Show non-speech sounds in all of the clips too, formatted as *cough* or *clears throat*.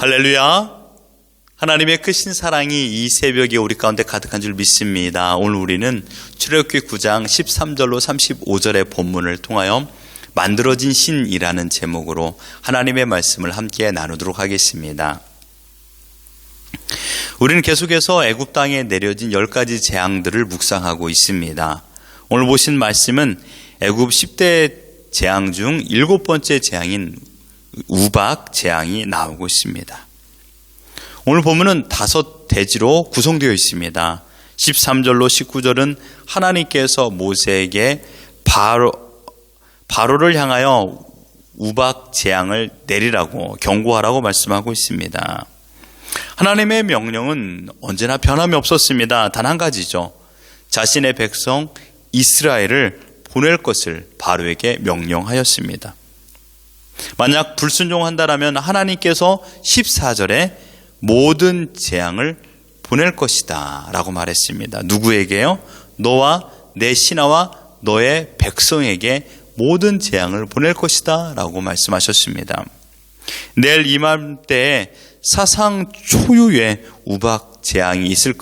할렐루야. 하나님의 크신 사랑이 이 새벽에 우리 가운데 가득한 줄 믿습니다. 오늘 우리는 출애굽기 9장 13절로 35절의 본문을 통하여 만들어진 신이라는 제목으로 하나님의 말씀을 함께 나누도록 하겠습니다. 우리는 계속해서 애굽 땅에 내려진 10가지 재앙들을 묵상하고 있습니다. 오늘 보신 말씀은 애굽 10대 재앙 중 일곱 번째 재앙인 우박 재앙이 나오고 있습니다. 오늘 보면은 다섯 대지로 구성되어 있습니다. 13절로 19절은 하나님께서 모세에게 바로 바로를 향하여 우박 재앙을 내리라고 경고하라고 말씀하고 있습니다. 하나님의 명령은 언제나 변함이 없었습니다. 단 한 가지죠. 자신의 백성 이스라엘을 보낼 것을 바로에게 명령하였습니다. 만약 불순종한다라면 하나님께서 14절에 모든 재앙을 보낼 것이다 라고 말했습니다. 누구에게요? 너와 내 신하와 너의 백성에게 모든 재앙을 보낼 것이다 라고 말씀하셨습니다. 내일 이맘때에 사상 초유의 우박 재앙이 있을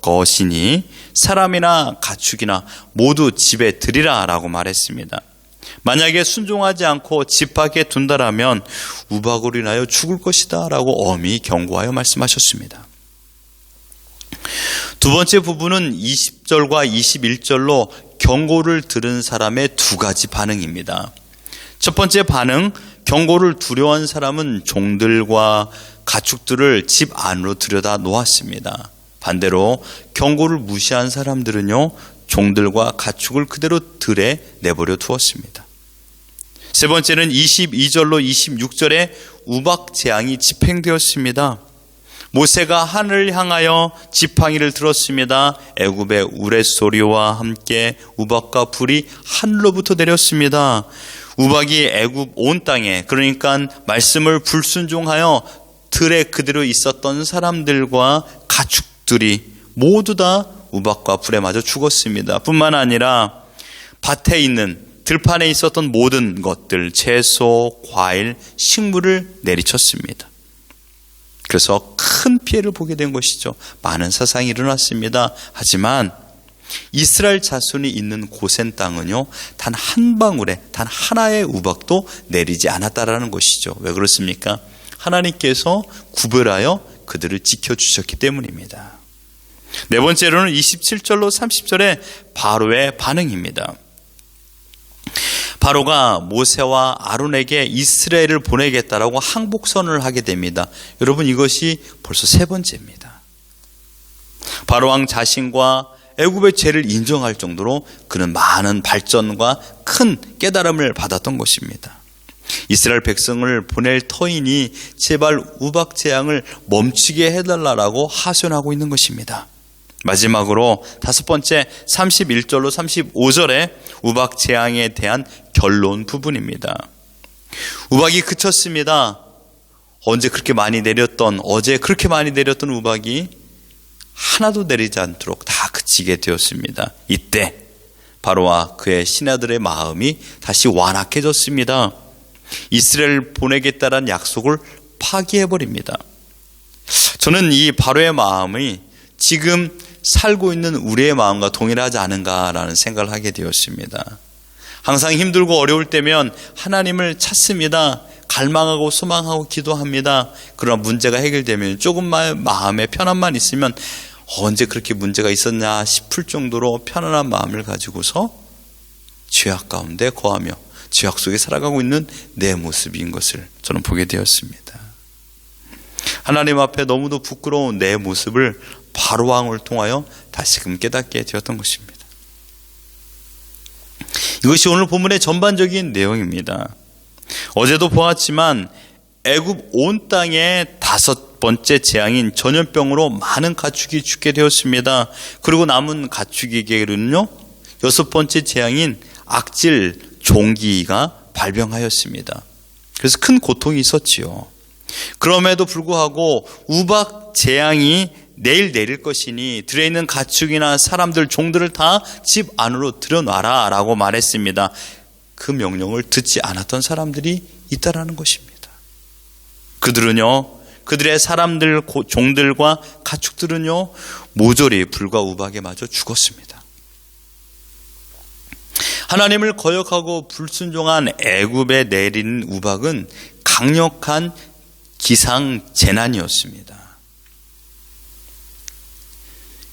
것이니 사람이나 가축이나 모두 집에 들이라 라고 말했습니다. 만약에 순종하지 않고 집 밖에 둔다라면 우박으로 인하여 죽을 것이다 라고 엄히 경고하여 말씀하셨습니다. 두 번째 부분은 20절과 21절로 경고를 들은 사람의 두 가지 반응입니다. 첫 번째 반응, 경고를 두려워한 사람은 종들과 가축들을 집 안으로 들여다 놓았습니다. 반대로 경고를 무시한 사람들은요, 종들과 가축을 그대로 들에 내버려 두었습니다. 세 번째는 22절로 26절에 우박 재앙이 집행되었습니다. 모세가 하늘을 향하여 지팡이를 들었습니다. 애굽의 우레소리와 함께 우박과 불이 하늘로부터 내렸습니다. 우박이 애굽 온 땅에 그러니까 말씀을 불순종하여 들에 그대로 있었던 사람들과 가축들이 모두 다 우박과 불에 맞아 죽었습니다. 뿐만 아니라 밭에 있는 들판에 있었던 모든 것들, 채소, 과일, 식물을 내리쳤습니다. 그래서 큰 피해를 보게 된 것이죠. 많은 사상이 일어났습니다. 하지만 이스라엘 자손이 있는 고센 땅은요, 단 한 방울에, 단 하나의 우박도 내리지 않았다라는 것이죠. 왜 그렇습니까? 하나님께서 구별하여 그들을 지켜주셨기 때문입니다. 네 번째로는 27절로 30절의 바로의 반응입니다. 바로가 모세와 아론에게 이스라엘을 보내겠다라고 항복선을 하게 됩니다. 여러분 이것이 벌써 세 번째입니다. 바로 왕 자신과 애굽의 죄를 인정할 정도로 그는 많은 발전과 큰 깨달음을 받았던 것입니다. 이스라엘 백성을 보낼 터이니 제발 우박 재앙을 멈추게 해달라고 하소연하고 있는 것입니다. 마지막으로 다섯 번째 31절로 35절에 우박 재앙에 대한 결론 부분입니다. 우박이 그쳤습니다. 언제 그렇게 많이 내렸던 어제 그렇게 많이 내렸던 우박이 하나도 내리지 않도록 다 그치게 되었습니다. 이때 바로와 그의 신하들의 마음이 다시 완악해졌습니다. 이스라엘 보내겠다는 약속을 파기해 버립니다. 저는 이 바로의 마음이 지금 살고 있는 우리의 마음과 동일하지 않은가라는 생각을 하게 되었습니다. 항상 힘들고 어려울 때면 하나님을 찾습니다. 갈망하고 소망하고 기도합니다. 그러나 문제가 해결되면 조금만 마음의 편안만 있으면 언제 그렇게 문제가 있었냐 싶을 정도로 편안한 마음을 가지고서 죄악 가운데 거하며 죄악 속에 살아가고 있는 내 모습인 것을 저는 보게 되었습니다. 하나님 앞에 너무도 부끄러운 내 모습을 바로 왕을 통하여 다시금 깨닫게 되었던 것입니다. 이것이 오늘 본문의 전반적인 내용입니다. 어제도 보았지만 애굽 온 땅에 다섯 번째 재앙인 전염병으로 많은 가축이 죽게 되었습니다. 그리고 남은 가축에게는요 여섯 번째 재앙인 악질 종기가 발병하였습니다. 그래서 큰 고통이 있었지요. 그럼에도 불구하고 우박 재앙이 내일 내릴 것이니 들에 있는 가축이나 사람들 종들을 다 집 안으로 들여놔라 라고 말했습니다. 그 명령을 듣지 않았던 사람들이 있다라는 것입니다. 그들은요 그들의 사람들, 고- 종들과 가축들은요, 모조리 불과 우박에 맞아 죽었습니다. 하나님을 거역하고 불순종한 애굽에 내린 우박은 강력한 기상 재난이었습니다.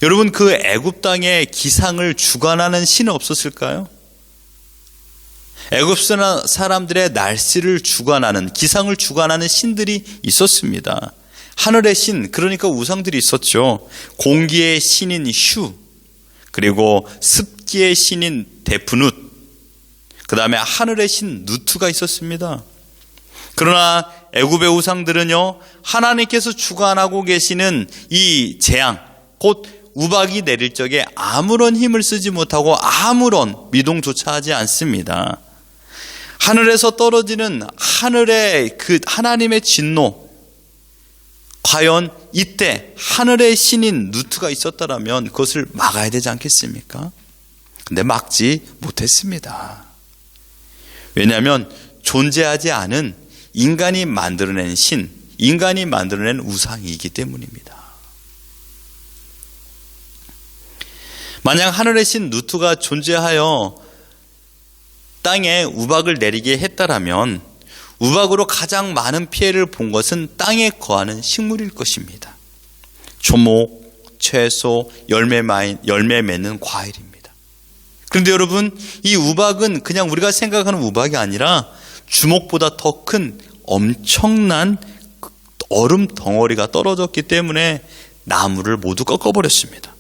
여러분 그 애굽 땅에 기상을 주관하는 신은 없었을까요? 애굽 사람들의 날씨를 주관하는 기상을 주관하는 신들이 있었습니다. 하늘의 신 그러니까 우상들이 있었죠. 공기의 신인 휴 그리고 습기의 신인 데프눕 그 다음에 하늘의 신 누투가 있었습니다. 그러나 애굽의 우상들은요 하나님께서 주관하고 계시는 이 재앙 곧 우박이 내릴 적에 아무런 힘을 쓰지 못하고 아무런 미동조차 하지 않습니다. 하늘에서 떨어지는 하늘의 그 하나님의 진노 과연 이때 하늘의 신인 누트가 있었다라면 그것을 막아야 되지 않겠습니까? 근데 막지 못했습니다. 왜냐하면 존재하지 않은 인간이 만들어낸 신, 인간이 만들어낸 우상이기 때문입니다. 만약 하늘의 신 누트가 존재하여 땅에 우박을 내리게 했다라면 우박으로 가장 많은 피해를 본 것은 땅에 거하는 식물일 것입니다. 초목, 채소, 열매 마인, 열매 맺는 과일입니다. 그런데 여러분, 이 우박은 그냥 우리가 생각하는 우박이 아니라 주먹보다 더 큰 엄청난 얼음 덩어리가 떨어졌기 때문에 나무를 모두 꺾어버렸습니다.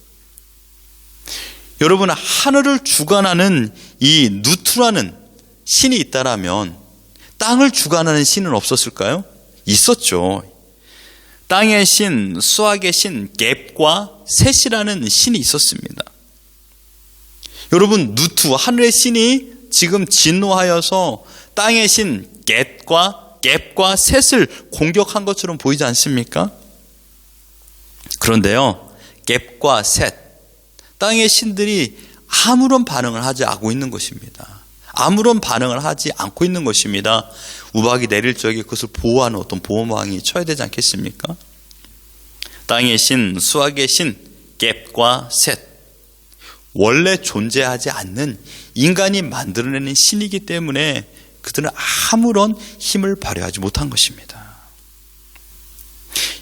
여러분, 하늘을 주관하는 이 누트라는 신이 있다라면 땅을 주관하는 신은 없었을까요? 있었죠. 땅의 신, 수학의 신, 갭과 셋이라는 신이 있었습니다. 여러분, 누트, 하늘의 신이 지금 진노하여서 땅의 신, 갭과, 갭과 셋을 공격한 것처럼 보이지 않습니까? 그런데요, 갭과 셋, 땅의 신들이 아무런 반응을 하지 않고 있는 것입니다. 아무런 반응을 하지 않고 있는 것입니다. 우박이 내릴 적에 그것을 보호하는 어떤 보호망이 쳐야 되지 않겠습니까? 땅의 신, 수학의 신, 갭과 셋. 원래 존재하지 않는 인간이 만들어내는 신이기 때문에 그들은 아무런 힘을 발휘하지 못한 것입니다.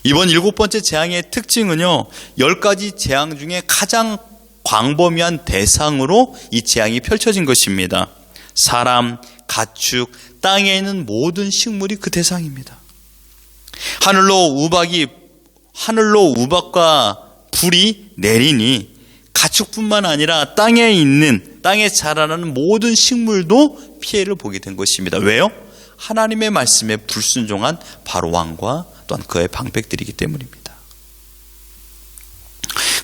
이번 일곱 번째 재앙의 특징은요, 열 가지 재앙 중에 가장 광범위한 대상으로 이 재앙이 펼쳐진 것입니다. 사람, 가축, 땅에 있는 모든 식물이 그 대상입니다. 하늘로 우박이 하늘로 우박과 불이 내리니 가축뿐만 아니라 땅에 있는 땅에 자라나는 모든 식물도 피해를 보게 된 것입니다. 왜요? 하나님의 말씀에 불순종한 바로 왕과 또한 그의 방백들이기 때문입니다.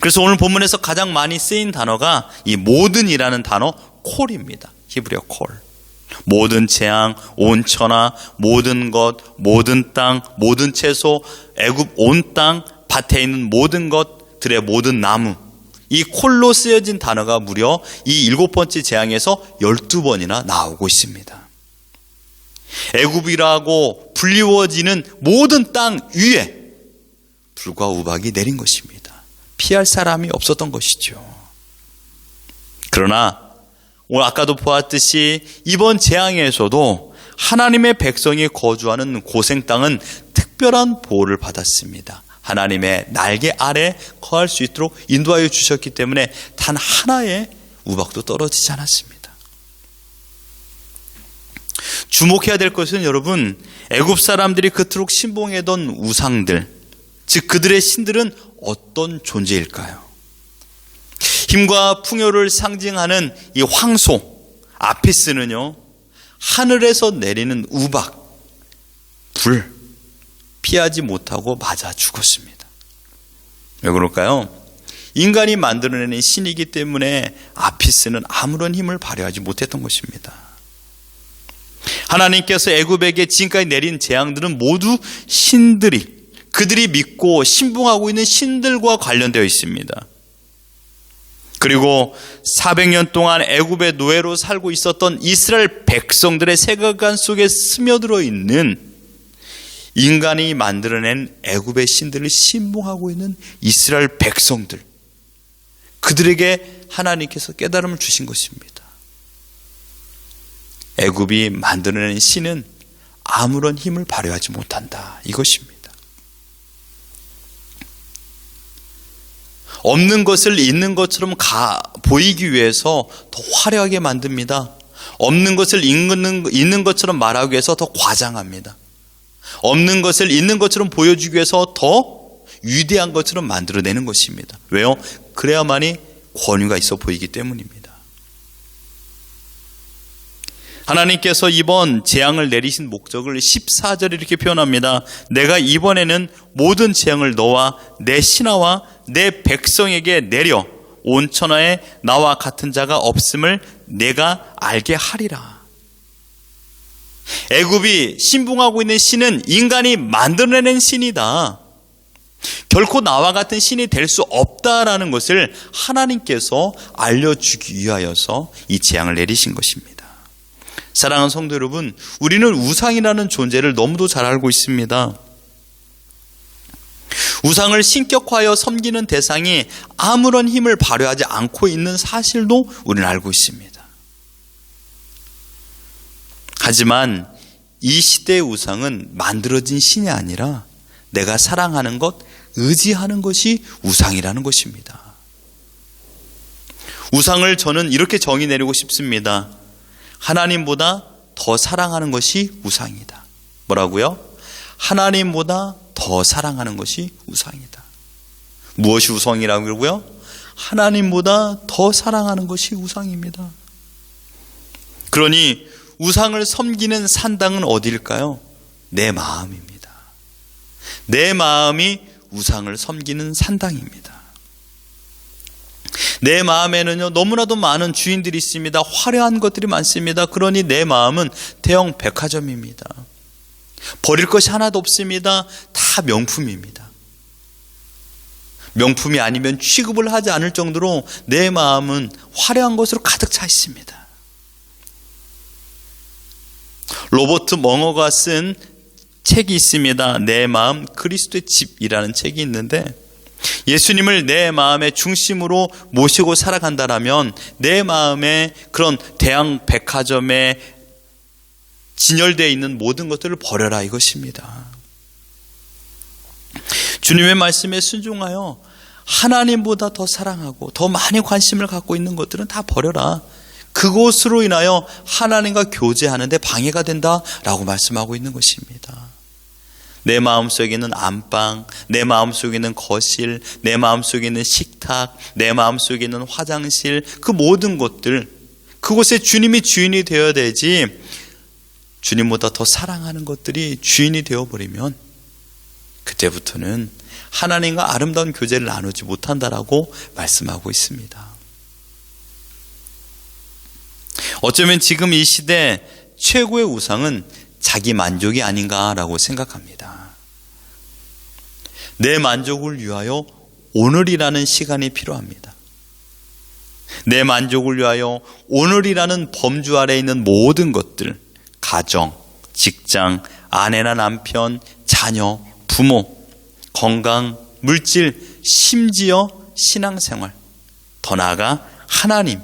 그래서 오늘 본문에서 가장 많이 쓰인 단어가 이 모든이라는 단어 콜입니다. 히브리어 콜. 모든 재앙, 온 천하, 모든 것, 모든 땅, 모든 채소, 애굽 온 땅, 밭에 있는 모든 것들의 모든 나무. 이 콜로 쓰여진 단어가 무려 이 일곱 번째 재앙에서 열두 번이나 나오고 있습니다. 애굽이라고 불리워지는 모든 땅 위에 불과 우박이 내린 것입니다. 피할 사람이 없었던 것이죠. 그러나 오늘 아까도 보았듯이 이번 재앙에서도 하나님의 백성이 거주하는 고생 땅은 특별한 보호를 받았습니다. 하나님의 날개 아래 거할 수 있도록 인도하여 주셨기 때문에 단 하나의 우박도 떨어지지 않았습니다. 주목해야 될 것은 여러분 애굽 사람들이 그토록 신봉하던 우상들 즉 그들의 신들은 어떤 존재일까요? 힘과 풍요를 상징하는 이 황소 아피스는요 하늘에서 내리는 우박 불 피하지 못하고 맞아 죽었습니다. 왜 그럴까요? 인간이 만들어내는 신이기 때문에 아피스는 아무런 힘을 발휘하지 못했던 것입니다. 하나님께서 애굽에게 지금까지 내린 재앙들은 모두 신들이 그들이 믿고 신봉하고 있는 신들과 관련되어 있습니다. 그리고 400년 동안 애굽의 노예로 살고 있었던 이스라엘 백성들의 세계관 속에 스며들어 있는 인간이 만들어낸 애굽의 신들을 신봉하고 있는 이스라엘 백성들 그들에게 하나님께서 깨달음을 주신 것입니다. 애굽이 만들어낸 신은 아무런 힘을 발휘하지 못한다. 이것입니다. 없는 것을 있는 것처럼 가, 보이기 위해서 더 화려하게 만듭니다. 없는 것을 있는, 있는 것처럼 말하기 위해서 더 과장합니다. 없는 것을 있는 것처럼 보여주기 위해서 더 위대한 것처럼 만들어내는 것입니다. 왜요? 그래야만이 권위가 있어 보이기 때문입니다. 하나님께서 이번 재앙을 내리신 목적을 14절에 이렇게 표현합니다. 내가 이번에는 모든 재앙을 너와 내 신하와 내 백성에게 내려 온 천하에 나와 같은 자가 없음을 내가 알게 하리라. 애굽이 신봉하고 있는 신은 인간이 만들어내는 신이다. 결코 나와 같은 신이 될 수 없다라는 것을 하나님께서 알려주기 위하여서 이 재앙을 내리신 것입니다. 사랑하는 성도 여러분, 우리는 우상이라는 존재를 너무도 잘 알고 있습니다. 우상을 신격화하여 섬기는 대상이 아무런 힘을 발휘하지 않고 있는 사실도 우리는 알고 있습니다. 하지만 이 시대의 우상은 만들어진 신이 아니라 내가 사랑하는 것, 의지하는 것이 우상이라는 것입니다. 우상을 저는 이렇게 정의 내리고 싶습니다. 하나님보다 더 사랑하는 것이 우상이다. 뭐라고요? 하나님보다 더 사랑하는 것이 우상이다. 무엇이 우상이라고 그러고요? 하나님보다 더 사랑하는 것이 우상입니다. 그러니 우상을 섬기는 산당은 어디일까요? 내 마음입니다. 내 마음이 우상을 섬기는 산당입니다. 내 마음에는요, 너무나도 많은 주인들이 있습니다. 화려한 것들이 많습니다. 그러니 내 마음은 대형 백화점입니다. 버릴 것이 하나도 없습니다. 다 명품입니다. 명품이 아니면 취급을 하지 않을 정도로 내 마음은 화려한 것으로 가득 차 있습니다. 로버트 멍어가 쓴 책이 있습니다. 내 마음 그리스도의 집이라는 책이 있는데 예수님을 내 마음의 중심으로 모시고 살아간다라면 내 마음에 그런 대형 백화점에 진열되어 있는 모든 것들을 버려라 이것입니다. 주님의 말씀에 순종하여 하나님보다 더 사랑하고 더 많이 관심을 갖고 있는 것들은 다 버려라. 그곳으로 인하여 하나님과 교제하는데 방해가 된다라고 말씀하고 있는 것입니다. 내 마음속에 있는 안방, 내 마음속에 있는 거실, 내 마음속에 있는 식탁, 내 마음속에 있는 화장실, 그 모든 것들, 그곳에 주님이 주인이 되어야 되지, 주님보다 더 사랑하는 것들이 주인이 되어버리면, 그때부터는 하나님과 아름다운 교제를 나누지 못한다라고 말씀하고 있습니다. 어쩌면 지금 이 시대 최고의 우상은 자기 만족이 아닌가라고 생각합니다. 내 만족을 위하여 오늘이라는 시간이 필요합니다. 내 만족을 위하여 오늘이라는 범주 아래 있는 모든 것들, 가정, 직장, 아내나 남편, 자녀, 부모, 건강, 물질, 심지어 신앙생활, 더 나아가 하나님,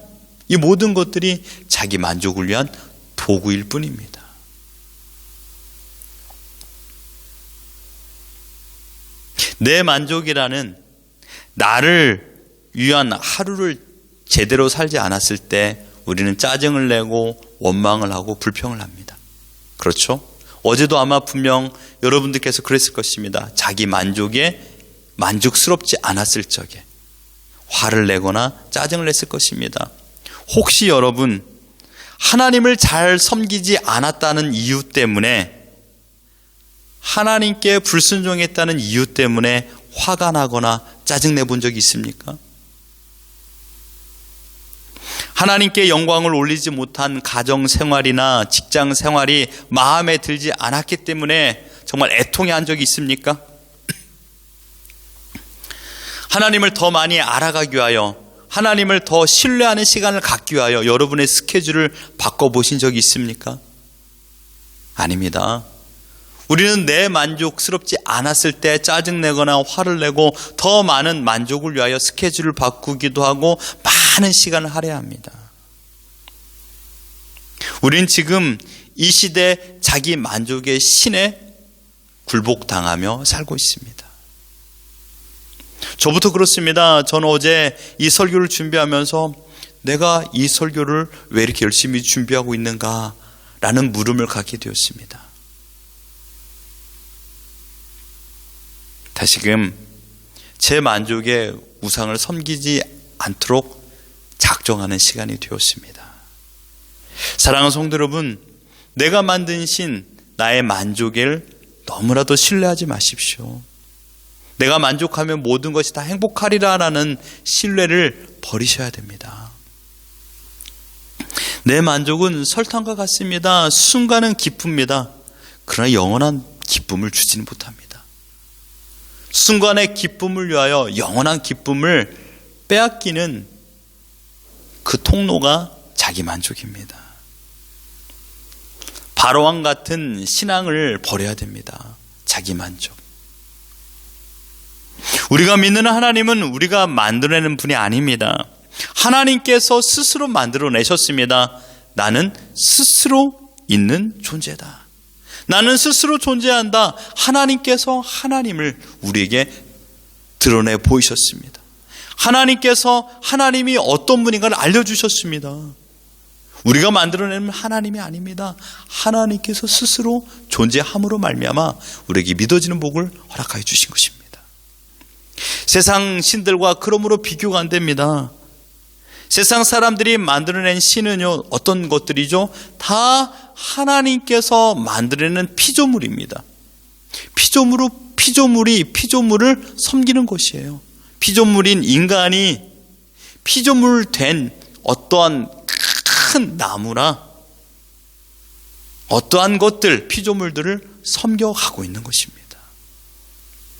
이 모든 것들이 자기 만족을 위한 도구일 뿐입니다. 내 만족이라는 나를 위한 하루를 제대로 살지 않았을 때 우리는 짜증을 내고 원망을 하고 불평을 합니다. 그렇죠? 어제도 아마 분명 여러분들께서 그랬을 것입니다. 자기 만족에 만족스럽지 않았을 적에 화를 내거나 짜증을 냈을 것입니다. 혹시 여러분 하나님을 잘 섬기지 않았다는 이유 때문에 하나님께 불순종했다는 이유 때문에 화가 나거나 짜증내 본 적이 있습니까? 하나님께 영광을 올리지 못한 가정 생활이나 직장 생활이 마음에 들지 않았기 때문에 정말 애통해 한 적이 있습니까? *clears throat* 하나님을 더 많이 알아가기 위하여 하나님을 더 신뢰하는 시간을 갖기 위하여 여러분의 스케줄을 바꿔보신 적이 있습니까? 아닙니다. 우리는 내 만족스럽지 않았을 때 짜증내거나 화를 내고 더 많은 만족을 위하여 스케줄을 바꾸기도 하고 많은 시간을 할애합니다. 우린 지금 이 시대 자기 만족의 신에 굴복당하며 살고 있습니다. 저부터 그렇습니다. 저는 어제 이 설교를 준비하면서 내가 이 설교를 왜 이렇게 열심히 준비하고 있는가 라는 물음을 갖게 되었습니다. 다시금 제 만족의 우상을 섬기지 않도록 작정하는 시간이 되었습니다. 사랑하는 성도 여러분, 내가 만든 신, 나의 만족을 너무나도 신뢰하지 마십시오. 내가 만족하면 모든 것이 다 행복하리라라는 신뢰를 버리셔야 됩니다. 내 만족은 설탕과 같습니다. 순간은 기쁩니다. 그러나 영원한 기쁨을 주지는 못합니다. 순간의 기쁨을 위하여 영원한 기쁨을 빼앗기는 그 통로가 자기 만족입니다. 바로왕 같은 신앙을 버려야 됩니다. 자기 만족. 우리가 믿는 하나님은 우리가 만들어내는 분이 아닙니다. 하나님께서 스스로 만들어내셨습니다. 나는 스스로 있는 존재다. 나는 스스로 존재한다. 하나님께서 하나님을 우리에게 드러내 보이셨습니다. 하나님께서 하나님이 어떤 분인가를 알려주셨습니다. 우리가 만들어내는 하나님이 아닙니다. 하나님께서 스스로 존재함으로 말미암아 우리에게 믿어지는 복을 허락하여 주신 것입니다. 세상 신들과 그러므로 비교가 안 됩니다. 세상 사람들이 만들어낸 신은요, 어떤 것들이죠? 다 하나님께서 만들어낸 피조물입니다. 피조물로, 피조물이 피조물을 섬기는 것이에요. 피조물인 인간이 피조물 된 어떠한 큰 나무나 어떠한 것들, 피조물들을 섬겨가고 있는 것입니다.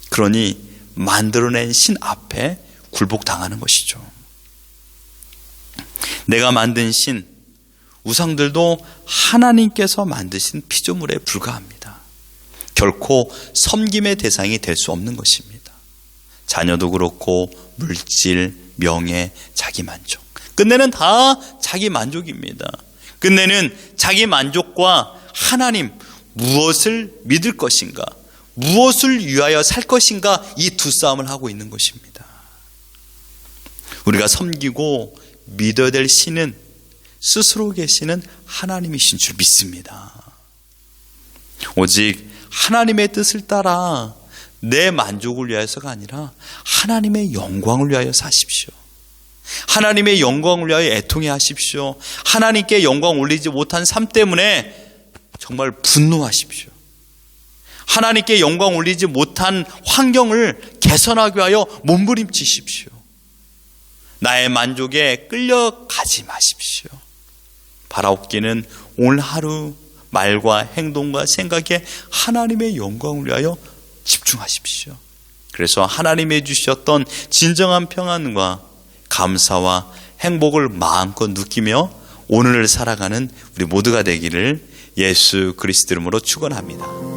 그러니 만들어낸 신 앞에 굴복당하는 것이죠. 내가 만든 신, 우상들도 하나님께서 만드신 피조물에 불과합니다. 결코 섬김의 대상이 될 수 없는 것입니다. 자녀도 그렇고 물질, 명예, 자기 만족. 끝내는 다 자기 만족입니다. 끝내는 자기 만족과 하나님 무엇을 믿을 것인가, 무엇을 위하여 살 것인가 이 두 싸움을 하고 있는 것입니다. 우리가 섬기고 믿어야 될 신은 스스로 계시는 하나님이신 줄 믿습니다. 오직 하나님의 뜻을 따라 내 만족을 위해서가 아니라 하나님의 영광을 위하여 사십시오. 하나님의 영광을 위하여 애통해 하십시오. 하나님께 영광 올리지 못한 삶 때문에 정말 분노하십시오. 하나님께 영광 올리지 못한 환경을 개선하기 위하여 몸부림치십시오. 나의 만족에 끌려가지 마십시오. 바라옵기는 오늘 하루 말과 행동과 생각에 하나님의 영광을 위하여 집중하십시오. 그래서 하나님이 주셨던 진정한 평안과 감사와 행복을 마음껏 느끼며 오늘을 살아가는 우리 모두가 되기를 예수 그리스도 이름으로 축원합니다.